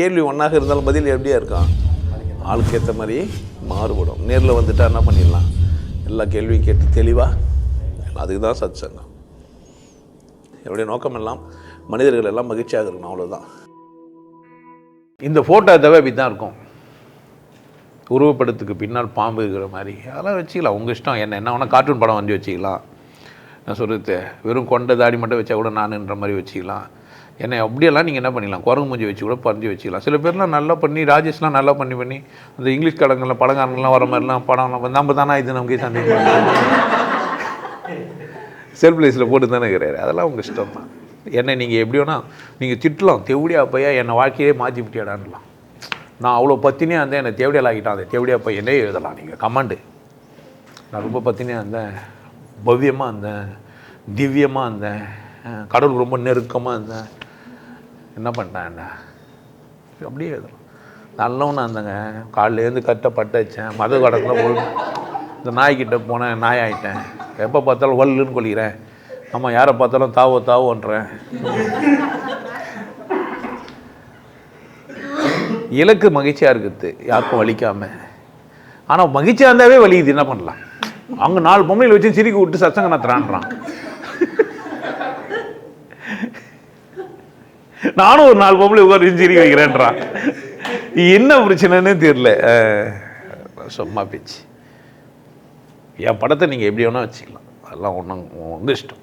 கேள்வி ஒன்றாக இருந்தாலும் பதில் எப்படியா இருக்கான் ஆளுக்கு ஏற்ற மாதிரி மாறுபடும். நேரில் வந்துட்டா என்ன பண்ணிடலாம்? எல்லா கேள்வியும் கேட்டு தெளிவாக அதுக்கு தான் சத் சங்கம் என்னுடைய நோக்கம் எல்லாம் மனிதர்கள் எல்லாம் மகிழ்ச்சியாக இருக்கணும் அவ்வளோதான் இந்த ஃபோட்டோ தவிர இப்படி தான் இருக்கும். உருவப்படத்துக்கு பின்னால் பாம்பு இருக்கிற மாதிரி. அதெல்லாம் வச்சுக்கலாம். உங்கள் இஷ்டம் என்ன? என்ன வேணால் கார்ட்டூன் படம் வந்து வச்சுக்கலாம். நான் சொல்கிறது வெறும் கொண்ட தாடி மட்டும் வச்சா கூட நானுன்ற மாதிரி வச்சுக்கலாம். என்னை அப்படியெல்லாம் நீங்கள் என்ன பண்ணிக்கலாம் குரங்கு மூஞ்சி வச்சு கூட பறிஞ்சு வச்சுக்கலாம். சில பேர்லாம் நல்லா பண்ணி ராஜேஷ்லாம் நல்லா பண்ணி பண்ணி அந்த இங்கிலீஷ் கடங்கள்லாம் பழங்காரங்கள்லாம் வர மாதிரிலாம் படம்லாம் நம்ம தானே இது நமக்கு சந்தேகம் செல்ஃப் லைஸில் போட்டு தானே இருக்கிறாரு. அதெல்லாம் உங்கள் இஷ்டம் தான் என்னை நீங்கள் எப்படி நீங்கள் திட்டலாம். தேவடியா பையா என்னை வாழ்க்கையே மாற்றி விட்டியாடான்லாம் நான் அவ்வளோ பத்தினியாக இருந்தேன். என்னை தேவடியால் ஆகிட்டான் அந்த தேவடியா பையனே எழுதலாம். நீங்கள் கமாண்டு. நான் ரொம்ப பத்தினியாக இருந்தேன். பவ்யமாக இருந்தேன். திவ்யமாக இருந்தேன். கடவுள் கடவுளுக்கு ரொம்ப நெருக்கமாக இருந்தேன். என்ன பண்ணிட்டேன் என்ன? அப்படியே எழுதலாம் நல்லவனா இருந்தேங்க. காலையிலேருந்து கட்ட வச்சேன். மத கடத்தில் ஒரு இந்த நாய்க்கிட்ட போனேன் நாய் ஆகிட்டேன் எப்போ பார்த்தாலும் வல்லுன்னு கொள்கிறேன் ஆமாம் யாரை பார்த்தாலும் தாவோ தாவோன்றேன். இலக்கு மகிழ்ச்சியாக இருக்குது. யாருக்கும் வலிக்காமல் ஆனால் மகிழ்ச்சியாக இருந்தாவே வலிக்குது. என்ன பண்ணலாம்? அவங்க நாலு பொம்மையில் வச்சு சிரிக்க விட்டு சச்சங்க திராண்டுறான் நானும் ஒரு நாலு பொம்பளை உட்கார வச்சு வைக்கிறேன்றான் என்ன பிரச்சனைன்னு தெரியல. அஹ், சும்மா பேச்சு. என் படத்தை நீங்கள் எப்படி வேணால் வச்சுக்கலாம். அதெல்லாம் ஒன்றும் உங்கள் இஷ்டம்.